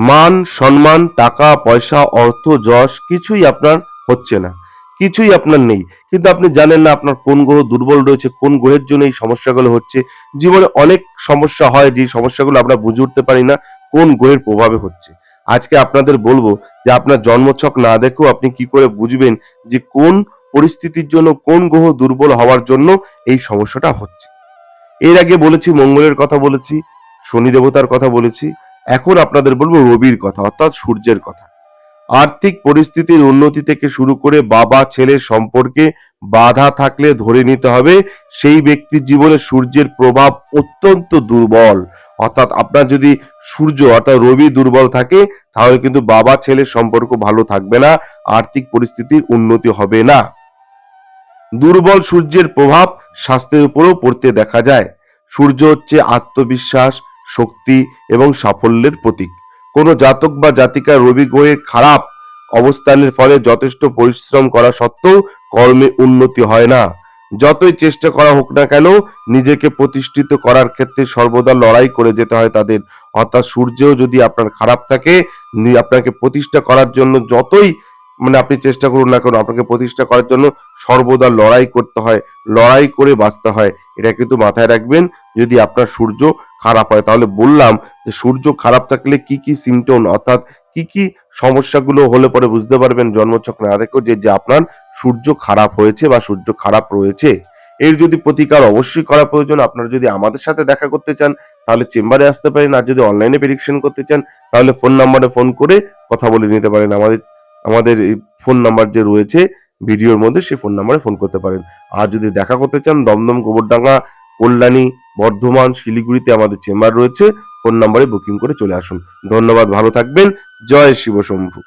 মান, সম্মান, টাকা, পয়সা, অর্থ, যশ কিছুই আপনার হচ্ছে না। কিছুই আপনার নেই। কিন্তু আপনি জানেন না আপনার কোন গ্রহ দুর্বল রয়েছে, কোন গ্রহের জন্য এই সমস্যাগুলো হচ্ছে। জীবনে অনেক সমস্যা হয়, যে সমস্যাগুলো আমরা বুঝে উঠতে পারি না, কোন গ্রহের প্রভাবে হচ্ছে। আজকে আপনাদের বলব যে আপনার জন্মছক না দেখেও আপনি কি করে বুঝবেন যে কোন পরিস্থিতির জন্য, কোন গ্রহ দুর্বল হওয়ার জন্য এই সমস্যাটা হচ্ছে। এর আগে বলেছি, মঙ্গলের কথা বলেছি, শনি দেবতার কথা বলেছি এখন আপনাদের বলব রবির কথা, অর্থাৎ সূর্যের কথা। আর্থিক পরিস্থিতির উন্নতি থেকে শুরু করে বাবা ছেলের সম্পর্কে বাধা থাকলে ধরে নিতে হবে, সেই ব্যক্তির জীবনে সূর্যের প্রভাব অত্যন্ত দুর্বল। অর্থাৎ আপনার যদি সূর্য, অর্থাৎ রবি দুর্বল থাকে, তাহলে কিন্তু বাবা ছেলের সম্পর্ক ভালো থাকবে না, আর্থিক পরিস্থিতির উন্নতি হবে না। দুর্বল সূর্যের প্রভাব স্বাস্থ্যের উপরেও পড়তে দেখা যায়। সূর্য হচ্ছে আত্মবিশ্বাস শক্তি এবং সাফল্যের প্রতীক। কোনো জাতক বা জাতিকা রবি গ্রহের খারাপ অবস্থানের ফলে যথেষ্ট পরিশ্রম করা সত্ত্বেও কর্মে উন্নতি হয় না। যতই চেষ্টা করা হোক না কেন, নিজেকে প্রতিষ্ঠিত করার ক্ষেত্রে সর্বদা লড়াই করে যেতে হয় তাদের। অর্থাৎ সূর্যও যদি আপনার খারাপ থাকে আপনাকে প্রতিষ্ঠা করার জন্য যতই মানে আপনি চেষ্টা করুন না কেন, আপনাকে প্রতিষ্ঠা করার জন্য সর্বদা লড়াই করতে হয়। লড়াই করে বাঁচতে হয়। এটা কিন্তু মাথায় রাখবেন, যদি আপনার সূর্য খারাপ হয়। তাহলে বললাম যে সূর্য খারাপ থাকলে কি কি সিমটম অর্থাৎ কি কি সমস্যাগুলো হলে পরে বুঝতে পারবেন জন্মছক না দেখো যে যে আপনার সূর্য খারাপ হয়েছে বা সূর্য খারাপ রয়েছে, এর যদি প্রতিকার অবশ্যই করা প্রয়োজন। আপনারা যদি আমাদের সাথে দেখা করতে চান, তাহলে চেম্বারে আসতে পারেন। আর যদি অনলাইনে প্রেডিকশন করতে চান, তাহলে ফোন নাম্বারে ফোন করে কথা বলে নিতে পারেন। আমাদের আমাদের এই ফোন নাম্বার যে রয়েছে, ভিডিওর মধ্যে সেই ফোন নাম্বারে ফোন করতে পারেন। আর যদি দেখা করতে চান, দমদম, গোবরডাঙ্গা, কল্যাণী বর্ধমান, শিলিগুড়িতে আমাদের চেম্বার রয়েছে। ফোন নাম্বারে বুকিং করে চলে আসুন। ধন্যবাদ, ভালো থাকবেন। জয় শিব শম্ভু